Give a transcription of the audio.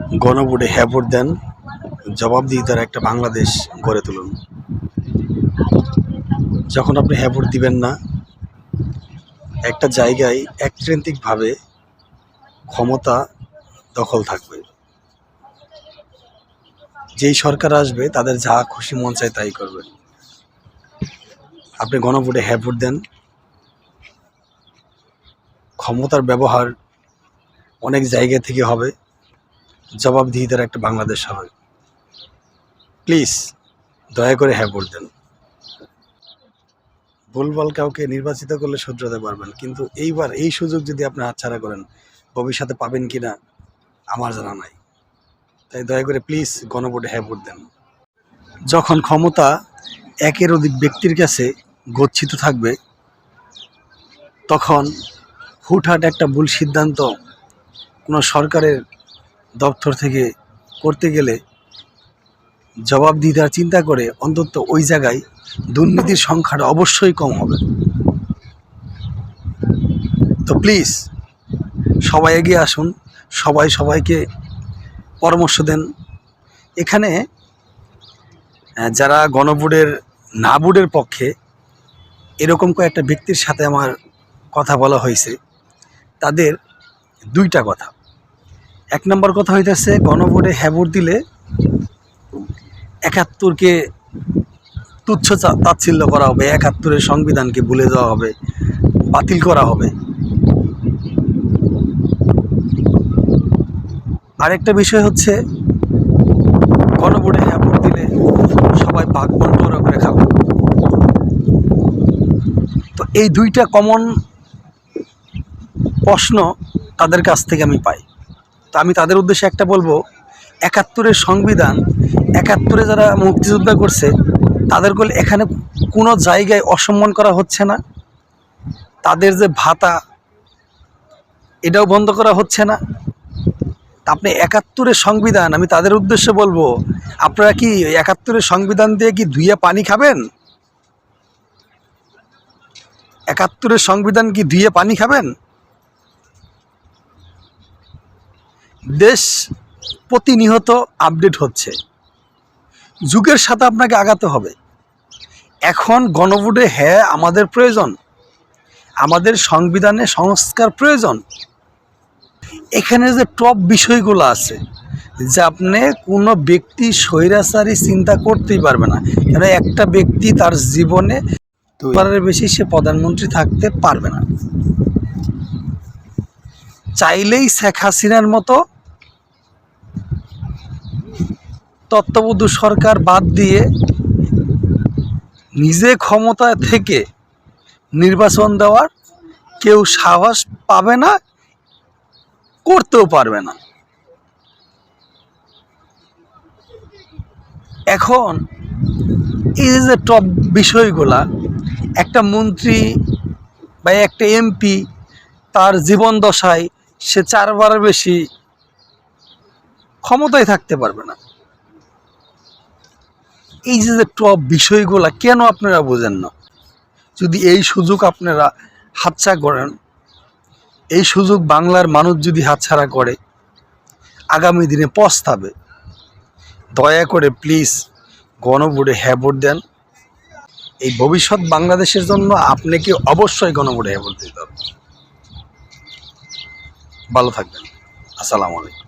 গণভোটে হ্যাঁ ভোট দেন, জবাবদিহিতার একটা বাংলাদেশ গড়ে তুলুন। যখন আপনি হ্যাঁ ভোট দিবেন না, একটা জায়গায় একট্রেন্তিকভাবে ক্ষমতা দখল থাকবে। যেই সরকার আসবে, তাদের যা খুশি মন চায় তাই করবে। আপনি গণভোটে হ্যাঁ ভোট দেন, ক্ষমতার ব্যবহার অনেক জায়গা থেকে হবে। জবাবদিহিতার একটা বাংলাদেশ হবে প্লিজ, দয়া করে হ্যাঁ দেন। ভুলভাল কাউকে নির্বাচিত করলে শুধরাতে পারবেন, কিন্তু এইবার এই সুযোগ যদি আপনি হাতছাড়া করেন, ভবিষ্যতে পাবেন কি না, আমার জানা নাই। তাই দয়া করে প্লিজ গণভোটে হ্যাঁ ভোট দেন। যখন ক্ষমতা একের অধিক ব্যক্তির কাছে গচ্ছিত থাকবে, তখন হুটহাট একটা ভুল সিদ্ধান্ত কোনো সরকারের দপ্তর থেকে করতে গেলে জবাব জবাবদিহিতার চিন্তা করে অন্তত ওই জায়গায় দুর্নীতির সংখ্যাটা অবশ্যই কম হবে। তো প্লিজ সবাই এগিয়ে আসুন, সবাই সবাইকে পরামর্শ দেন। এখানে যারা গণবোর্ডের না বোর্ডের পক্ষে এরকম কয়েকটা ব্যক্তির সাথে আমার কথা বলা হয়েছে, তাদের দুইটা কথা। এক নম্বর কথা হইতেছে, গণভোটে হ্যাঁ ভোট দিলে একাত্তরকে তুচ্ছ তাচ্ছিল্য করা হবে, একাত্তরের সংবিধানকে ভুলে দেওয়া হবে, বাতিল করা হবে। আরেকটা বিষয় হচ্ছে, গণভোটে হ্যাঁ দিলে সবাই ভাগ বন্টন করে খাবে। তো এই দুইটা কমন প্রশ্ন তাদের কাছ থেকে আমি পাই। তো আমি তাদের উদ্দেশ্যে একটা বলব, একাত্তরের সংবিধান, একাত্তরে যারা মুক্তিযোদ্ধা করছে, তাদের বলে এখানে কোনো জায়গায় অসম্মান করা হচ্ছে না। তাদের যে ভাতা, এটাও বন্ধ করা হচ্ছে না। আপনি একাত্তরের সংবিধান, আমি তাদের উদ্দেশ্যে বলব, আপনারা কি একাত্তরের সংবিধান দিয়ে কি ধুইয়া পানি খাবেন? একাত্তরের সংবিধান কি ধুয়ে পানি খাবেন? দেশ প্রতিনিয়ত আপডেট হচ্ছে। যুগের সাথে আপনাকে আগাতে হবে। এখন গণভোটে হ্যাঁ আমাদের প্রয়োজন। আমাদের সংবিধানে সংস্কার প্রয়োজন। এখানে যে টপ বিষয়গুলো আছে, যে আপনি কোনো ব্যক্তি স্বৈরাচারী চিন্তা করতেই পারবে না। কেন একটা ব্যক্তি তার জীবনে দুবারের বেশি সে প্রধানমন্ত্রী থাকতে পারবে না। চাইলেই শেখ হাসিনার মতো তত্ত্ববধূ সরকার বাদ দিয়ে নিজে ক্ষমতায় থেকে নির্বাচন দেওয়ার কেউ সাহস পাবে না, করতেও পারবে না। এখন এই যে টপ বিষয়গুলা, একটা মন্ত্রী বা একটা এমপি তার জীবন দশায় সে চারবার বেশি ক্ষমতায় থাকতে পারবে না। এই যে যে টপ বিষয়গুলা, কেন আপনারা বোঝেন না? যদি এই সুযোগ আপনারা হাতছা করেন, এই সুযোগ বাংলার মানুষ যদি হাতছাড়া করে, আগামী দিনে পস্তাবে। দয়া করে প্লিজ গণভোটে হ্যাঁ ভোট দেন। এই ভবিষ্যৎ বাংলাদেশের জন্য আপনাকে অবশ্যই গণভোটে হ্যাঁ ভোট দিতে হবে। ভালো থাকবেন। আসসালামু আলাইকুম।